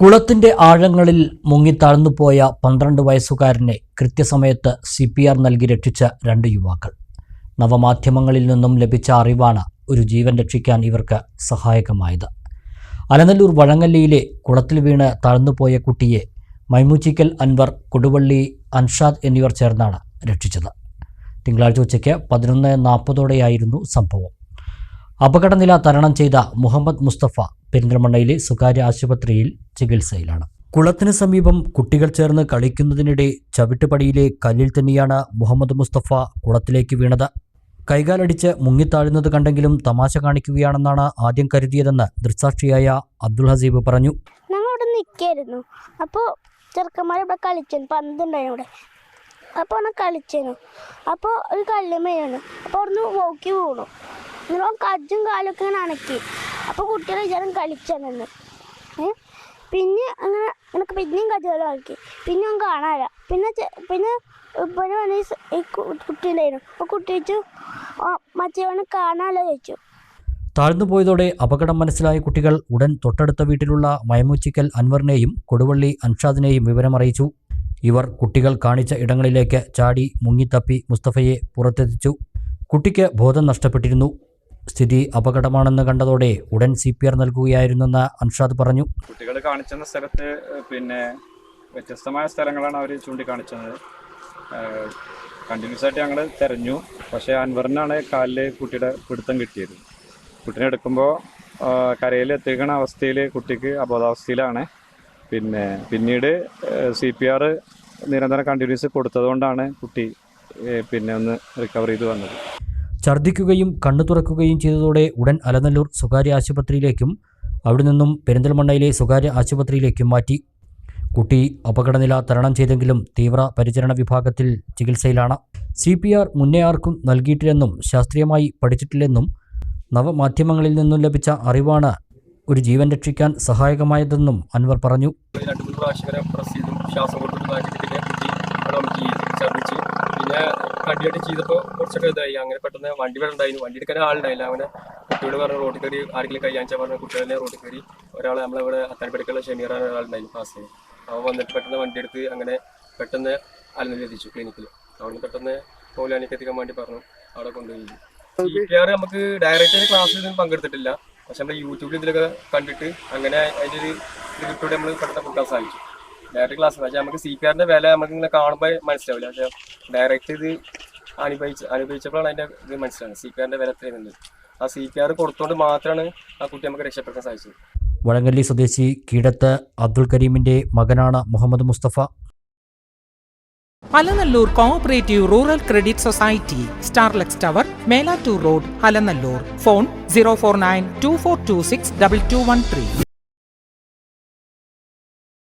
കുളത്തിന്റെ ആഴങ്ങളിൽ മുങ്ങി മുങ്ങിത്താഴ്ന്നുപോയ പന്ത്രണ്ട് വയസ്സുകാരനെ കൃത്യസമയത്ത് സി പി ആർ നൽകി രക്ഷിച്ച രണ്ട് യുവാക്കൾ. നവമാധ്യമങ്ങളിൽ നിന്നും ലഭിച്ച അറിവാണ് ഒരു ജീവൻ രക്ഷിക്കാൻ ഇവർക്ക് സഹായകമായത്. അലനല്ലൂർ വഴങ്ങല്ലിയിലെ കുളത്തിൽ വീണ് താഴ്ന്നുപോയ കുട്ടിയെ മൈമൂച്ചിക്കൽ അൻവർ കൊടുവള്ളി അൻഷാദ് എന്നിവർ ചേർന്നാണ് രക്ഷിച്ചത്. തിങ്കളാഴ്ച ഉച്ചയ്ക്ക് പതിനൊന്ന് നാൽപ്പതോടെയായിരുന്നു സംഭവം. അപകടനില തരണം ചെയ്ത മുഹമ്മദ് മുസ്തഫ പെരിന്തൽമണ്ണയിലെ സ്വകാര്യ ആശുപത്രിയിൽ ചികിത്സയിലാണ്. കുളത്തിന് സമീപം കുട്ടികൾ ചേർന്ന് കളിക്കുന്നതിനിടെ ചവിട്ടുപടിയിലെ കല്ലിൽ തന്നെയാണ് മുഹമ്മദ് മുസ്തഫ കുളത്തിലേക്ക് വീണത്. കൈകാലടിച്ച് മുങ്ങിത്താഴുന്നത് കണ്ടെങ്കിലും തമാശ കാണിക്കുകയാണെന്നാണ് ആദ്യം കരുതിയതെന്ന് ദൃക്സാക്ഷിയായ അബ്ദുൽ ഹസീബ് പറഞ്ഞു. നിൽക്കായിരുന്നു അപ്പോൾ ചെറുക്കന്മാർ ഇവിടെ കളിച്ചു പന്തുണ്ടായിരുന്നു ഇവിടെ അപ്പോൾ കളിച്ചേനു. അപ്പോൾ ഒരു കല്ലുമയാണ് അപ്പോൾ അവിടുന്ന് നോക്കി വീണു. അവൻ കജ്ജും കാലൊക്കെ ഇങ്ങനെ അണക്കി അപ്പോൾ കുട്ടികൾ വിചാരം കളിച്ചാണെന്ന് പിന്നെ അങ്ങനെ എനിക്ക് പിന്നെയും കജ്ജുകാലം ആക്കി. പിന്നെ അവൻ കാണാനില്ല പിന്നെ പിന്നെ ഇപ്പോഴും വന്ന് ഈ കുട്ടിയിലായിരുന്നു കു- കുട്ടി ഉണ്ടായിരുന്നു. അപ്പോൾ കുട്ടി ചോദിച്ചു. താഴ്ന്നു പോയതോടെ അപകടം മനസ്സിലായ കുട്ടികൾ ഉടൻ തൊട്ടടുത്ത വീട്ടിലുള്ള മയമൂച്ചിക്കൽ അൻവറിനെയും കൊടുവള്ളി അൻഷാദിനെയും വിവരമറിയിച്ചു. ഇവർ കുട്ടികൾ കാണിച്ച ഇടങ്ങളിലേക്ക് ചാടി മുങ്ങിത്തപ്പി മുസ്തഫയെ പുറത്തെത്തിച്ചു. കുട്ടിക്ക് ബോധം നഷ്ടപ്പെട്ടിരുന്നു. സ്ഥിതി അപകടമാണെന്ന് കണ്ടതോടെ ഉടൻ സി പി ആർ നൽകുകയായിരുന്നെന്ന് അൻഷാദ് പറഞ്ഞു. കുട്ടികൾ കാണിച്ചെന്ന സ്ഥലത്ത് പിന്നെ വ്യത്യസ്തമായ സ്ഥലങ്ങളാണ് അവർ ചൂണ്ടിക്കാണിച്ചത്. കണ്ടിന്യൂസ് ആയിട്ട് ഞങ്ങൾ തെരഞ്ഞു. പക്ഷേ അൻവറിനാണ് കാലിൽ കുട്ടിയുടെ പിടുത്തം കിട്ടിയത്. കുട്ടീനെ എടുക്കുമ്പോൾ കരയിൽ എത്തിക്കണ അവസ്ഥയിൽ കുട്ടിക്ക് അബോധാവസ്ഥയിലാണ്. പിന്നെ പിന്നീട് സി പി ആർ നിരന്തരം കണ്ടിന്യൂസ് കൊടുത്തതുകൊണ്ടാണ് കുട്ടി പിന്നെ ഒന്ന് റിക്കവർ ചെയ്ത് വന്നത്. ഛർദ്ദിക്കുകയും കണ്ണു തുറക്കുകയും ചെയ്തതോടെ ഉടൻ അലനല്ലൂർ സ്വകാര്യ ആശുപത്രിയിലേക്കും അവിടെ നിന്നും പെരിന്തൽമണ്ണയിലെ സ്വകാര്യ ആശുപത്രിയിലേക്കും മാറ്റി. കുട്ടി അപകടനില തരണം ചെയ്തെങ്കിലും തീവ്ര പരിചരണ വിഭാഗത്തിൽ ചികിത്സയിലാണ്. സി പി ആർ മുന്നേ ആർക്കും നൽകിയിട്ടില്ലെന്നും ശാസ്ത്രീയമായി പഠിച്ചിട്ടില്ലെന്നും നവമാധ്യമങ്ങളിൽ നിന്നും ലഭിച്ച അറിവാണ് ഒരു ജീവൻ രക്ഷിക്കാൻ സഹായകമായതെന്നും അൻവർ പറഞ്ഞു രണ്ട് മൂന്ന് പ്രാവശ്യം വരെ പ്രസ് ചെയ്തു ശ്വാസം കൊടുത്തിട്ട് മാറ്റിയിട്ട് പിന്നെ കുട്ടി അവിടെ നമുക്ക് ഛർദ്ദിച്ച് പിന്നെ ചെയ്തപ്പോ കുറച്ചൊക്കെ ഇതായി. അങ്ങനെ പെട്ടെന്ന് വണ്ടി ഇവിടെ ഉണ്ടായിരുന്നു. വണ്ടി എടുക്കാൻ ആളുണ്ടായില്ല. അങ്ങനെ കുട്ടിയോട് പറഞ്ഞ റോഡിൽ കയറി ആരെങ്കിലും കയ്യാഴ്ച പറഞ്ഞ കുട്ടികളെ റോഡിൽ കയറി ഒരാൾ നമ്മളിവിടെ അത്താൻപടിക്കുള്ള ഷെമീറാൻ ഒരാളുണ്ടായിരുന്നു ചെയ്ത് അവൻ വന്നിട്ട് പെട്ടെന്ന് വണ്ടി എടുത്ത് അങ്ങനെ പെട്ടെന്ന് അലനിൽ എത്തിച്ചു ക്ലിനിക്കിൽ അവിടെ പെട്ടെന്ന് മൗലാനിക്ക് എത്തിക്കാൻ വേണ്ടി പറഞ്ഞു. അവിടെ കൊണ്ടുപോയി. സി നമുക്ക് ഡയറക്റ്റ് ക്ലാസ്സിൽ പങ്കെടുത്തിട്ടില്ല. പക്ഷെ നമ്മൾ യൂട്യൂബിൽ ഇതിലൊക്കെ കണ്ടിട്ട് അങ്ങനെ അതിന്റെ ഒരു ഇത് കിട്ടൂടെ നമ്മൾ പെട്ടെന്ന് കൊടുക്കാൻ സാധിച്ചു. ഡയറക്റ്റ് ക്ലാസ് പക്ഷെ നമുക്ക് സി പി ആറിന്റെ വില നമുക്ക് ഇങ്ങനെ കാണുമ്പോൾ മനസ്സിലാവില്ല. പക്ഷെ ഡയറക്റ്റ് ഇത് അനുഭവിച്ച് അനുഭവിച്ചപ്പോഴാണ് അതിന്റെ ഇത് മനസ്സിലാവുന്നത്. സി പി ആറിന്റെ വില എത്രയുന്നുണ്ട് ആ സി പി ആർ കൊടുത്തോണ്ട് മാത്രമാണ് ആ കുട്ടി നമുക്ക് രക്ഷപ്പെടുത്താൻ സാധിച്ചത്. വഴങ്ങല്ലി സ്വദേശി കീടത്ത് അബ്ദുൾ കരീമിന്റെ മകനാണ് Muhammad Musthafa. Alanallur cooperative rural credit society Starlex tower Melattur road Alanallur. Phone zero four nine two four two six double two one three